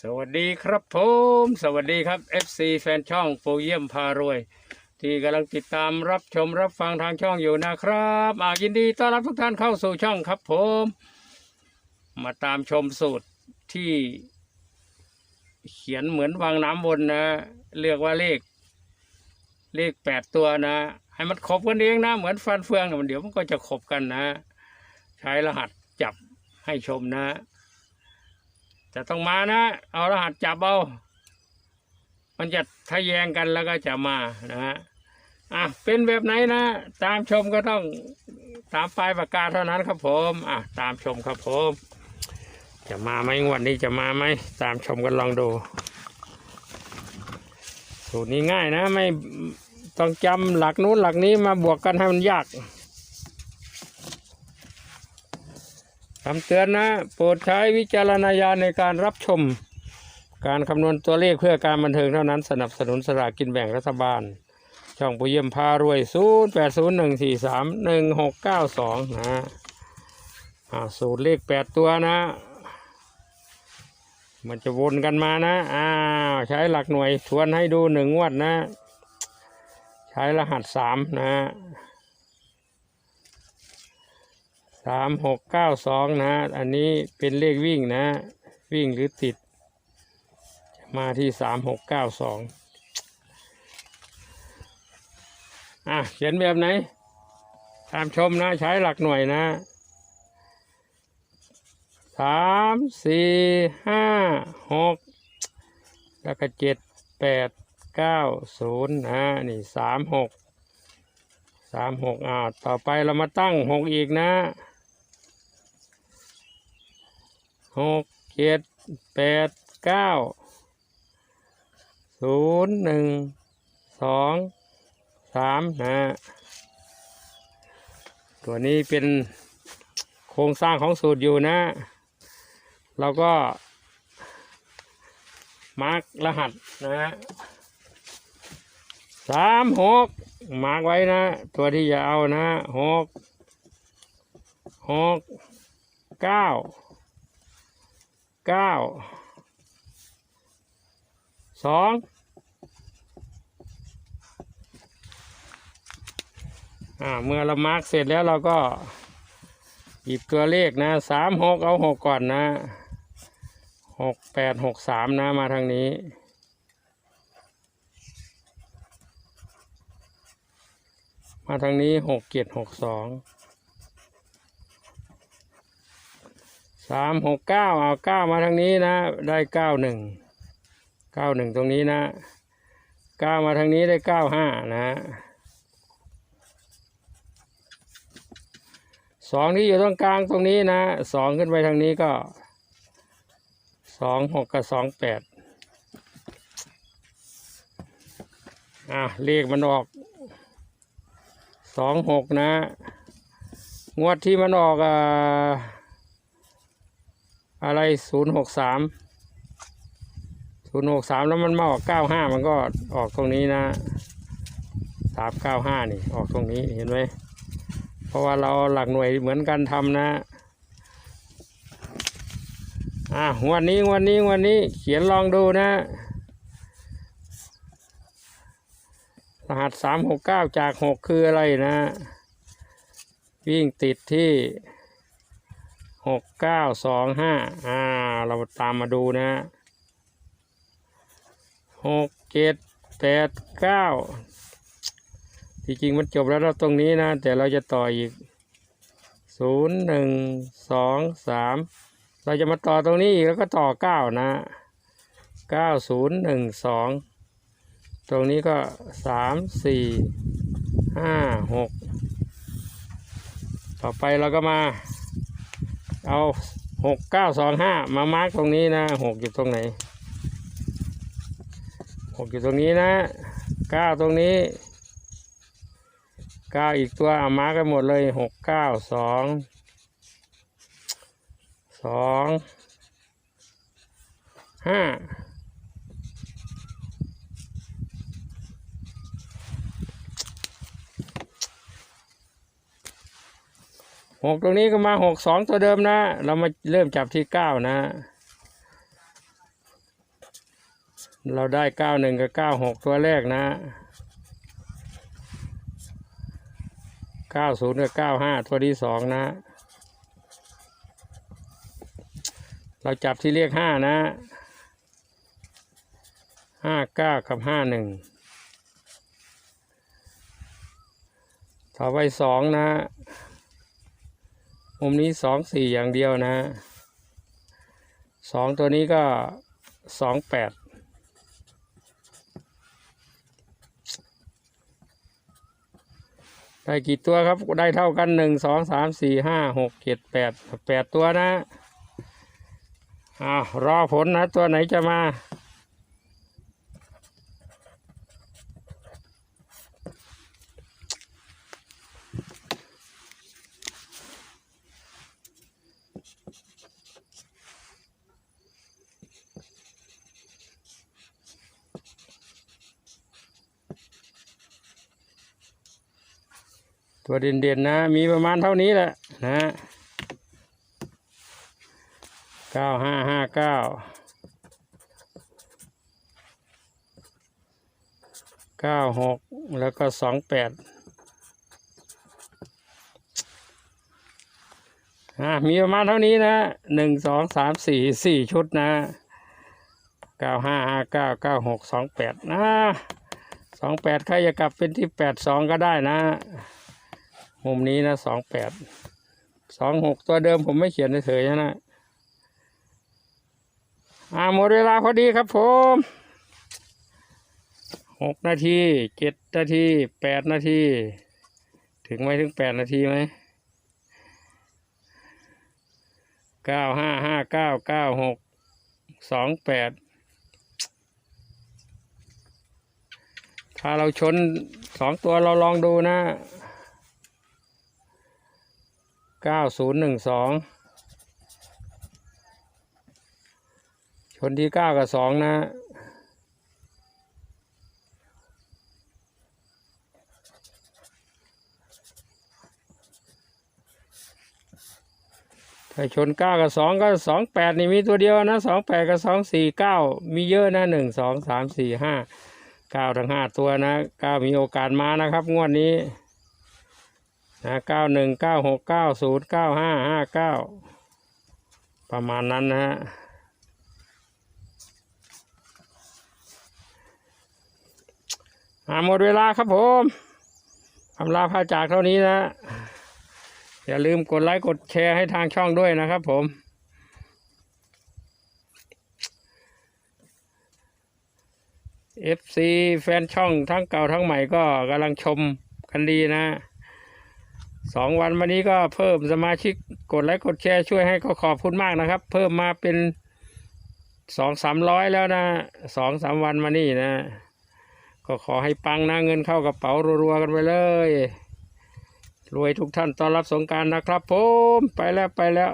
สวัสดีครับผม สวัสดีครับ FC แฟนช่องโปรเยี่ยมพารวย ที่กำลังติดตามรับชมรับฟังทางช่องอยู่นะครับอายินดีต้อนรับทุกท่านเข้าสู่ช่องครับผม มาตามชมสูตรที่ เขียนเหมือนวางน้ำวนนะ เรียกว่าเลข เลขแปดตัวนะ ให้มันขบกันเองนะ เหมือนฟันเฟืองอะมันเดี๋ยวมันก็จะขบกันนะ ใช้รหัสจับให้ชมนะ จะต้องมานะ เอารหัสจับเอามันจะทะแยงกันแล้วก็จะมานะฮะอะเป็นแบบไหนนะ ตามชมก็ต้องตามปลายประกาเท่านั้นครับผมอะตามชมครับผม จะมาไหมงวดนี้จะมาไหมตามชมกันลองดู สูตรนี้ง่ายนะ ไม่ต้องจำหลักนู้นหลักนี้มาบวกกันให้มันยาก คำเตือนนะ โปรดใช้วิจารณญาณในการรับชม การคำนวณตัวเลขเพื่อการบันเทิงเท่านั้นสนับสนุนสลากกินแบ่งรัฐบาล ช่องปุเยี่ยมพารวย 0 8 0 1 4 3 1 6 9 2 นะอ่าสูตรเลข 8 ตัวนะ มันจะวนกันมานะ อ้าว ใช้หลักหน่วยทวนให้ดูหนึ่งงวดนะ ใช้รหัสสามนะ สามหกเก้าสองนะ อันนี้เป็นเลขวิ่งนะ วิ่งหรือติด มาที่สามหกเก้าสองอะ เขียนแบบไหน ตามชมนะ ใช้หลักหน่วยนะสามสี่ห้าหกแล้วก็เจ็ดแปดเก้าศูนย์นะนี่สามหกสามหกอ่าต่อไปเรามาตั้งหกอีกนะ หกเจ็ดแปดเก้าศูนย์หนึ่งสองสามนะตัวนี้เป็นโครงสร้างของสูตรอยู่นะ เราก็มาร์กรหัสนะสามหกมาร์กไว้นะ ตัวที่จะเอานะหกหกเก้า เก้าสองอ่าเมื่อเรามาร์กเสร็จแล้วเราก็หยิบตัวเลขนะสามหกเอาหกก่อนนะหกแปดหกสามนะมาทางนี้มาทางนี้หกเจ็ดหกสอง สามหกเก้าเอาเก้ามาทางนี้นะ ได้เก้าหนึ่งเก้าหนึ่งตรงนี้นะเก้ามาทางนี้ได้เก้าห้านะสองที่อยู่ตรงกลางตรงนี้นะสองขึ้นไปทางนี้ก็สองหกกับสองแปดอะเลขมันออกสองหกนะ งวดที่มันออกอ่า อะไรศูนย์หกสามศูนย์หกสามแล้วมันมาออกเก้าห้ามันก็ออกตรงนี้นะสามเก้าห้านี่ออกตรงนี้เห็นไหมเพราะว่าเราหลักหน่วยเหมือนกันทำนะอะวันนี้วันนี้วันนี้เขียนลองดูนะ รหัสสามหกเก้าจากหกคืออะไรนะ วิ่งติดที่ หกเก้าสองห้าอ่า เราตามมาดูนะหกเจ็ดแปดเก้าที่จริงมันจบแล้วเราตรงนี้นะ แต่เราจะต่ออีกศูนย์หนึ่งสองสามเราจะมาต่อตรงนี้อีกแล้วก็ต่อเก้านะเก้าศูนย์หนึ่งสองตรงนี้ก็สามสี่ห้าหกต่อไปเราก็มา เอาหกเก้าสองห้ามามาร์กตรงนี้นะหกอยู่ตรงไหนหกอยู่ตรงนี้นะเก้าตรงนี้เก้าอีกตัวเอามาร์กกันหมดเลยหกเก้าสองสองห้า หกตรงนี้ก็มาหกสองตัวเดิมนะ เรามาเริ่มจับที่เก้านะ เราได้เก้าหนึ่งกับเก้าหกตัวแรกนะเก้าศูนย์กับเก้าห้าตัวที่สองนะ เราจับที่เลขห้านะห้าเก้ากับห้าหนึ่งต่อไปสองนะ มุมนี้สองสี่อย่างเดียวนะสองตัวนี้ก็สองแปดได้กี่ตัวครับได้เท่ากันหนึ่งสองสามสี่ห้าหกเจ็ดแปดแปดตัวนะอ้าวรอผลนะ ตัวไหนจะมา ตัวเด่นๆนะ มีประมาณเท่านี้แหละนะเก้าห้าห้าเก้าเก้าหกแล้วก็สองแปดอะมีประมาณเท่านี้นะหนึ่งสองสามสี่สี่ชุดนะเก้าห้าห้าเก้าเก้าหกสองแปดนะสองแปดใครจะกลับเป็นที่แปดสองก็ได้นะ มุมนี้นะสองแปดสองหกตัวเดิมผมไม่เขียนเฉยๆนะอ่าหมดเวลาพอดีครับผมหกนาทีเจ็ดนาทีแปดนาที ถึงไหมถึงแปดนาทีไหมเก้าห้าห้าเก้าเก้าหกสองแปดถ้าเราชนสองตัวเราลองดูนะ เก้าศูนย์หนึ่งสองชนที่เก้ากับสองนะถ้าชนเก้ากับสองก็สองแปดนี่มีตัวเดียวนะสองแปดกับสองสี่เก้ามีเยอะนะหนึ่งสองสามสี่ห้าเก้าทั้งห้าตัวนะเก้ามีโอกาสมานะครับ งวดนี้ นะเก้าหนึ่งเก้าหกเก้าศูนย์เก้าห้าห้าเก้าประมาณนั้นนะฮะอ่าหมดเวลาครับผมคำลาพาจากเท่านี้นะ อย่าลืมกดไลค์กดแชร์ให้ทางช่องด้วยนะครับผม FC แฟนช่องทั้งเก่าทั้งใหม่ก็กำลังชมกันดีนะ สองวันวันนี้ก็เพิ่มสมาชิกกดไลค์กดแชร์ช่วยให้ก็ขอบคุณมากนะครับ เพิ่มมาเป็นสองสามร้อยแล้วนะสองสามวันมานี่นะ ก็ขอให้ปังนะเงินเข้ากระเป๋ารัวๆกันไปเลย รวยทุกท่านต้อนรับสงการนะครับผม ไปแล้วไปแล้ว